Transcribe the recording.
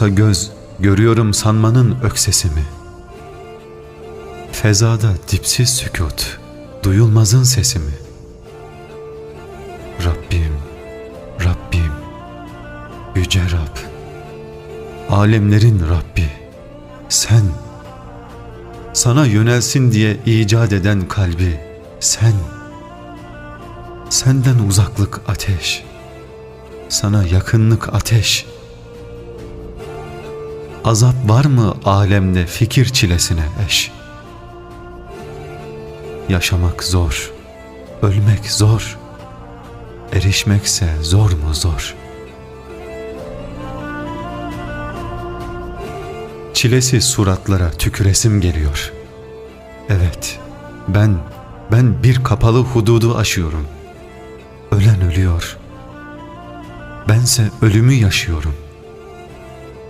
Yoksa göz görüyorum sanmanın öksesimi. Fezada dipsiz sükut, duyulmazın sesimi. Rabbim, Rabbim, Yüce Rab, alemlerin Rabbi, sen, sana yönelsin diye icat eden kalbi, sen, senden uzaklık ateş, sana yakınlık ateş. Azap var mı alemde fikir çilesine eş? Yaşamak zor, ölmek zor, erişmekse zor mu zor? Çilesi suratlara tüküresim geliyor. Evet, ben, ben bir kapalı hududu aşıyorum. Ölen ölüyor. Bense ölümü yaşıyorum.''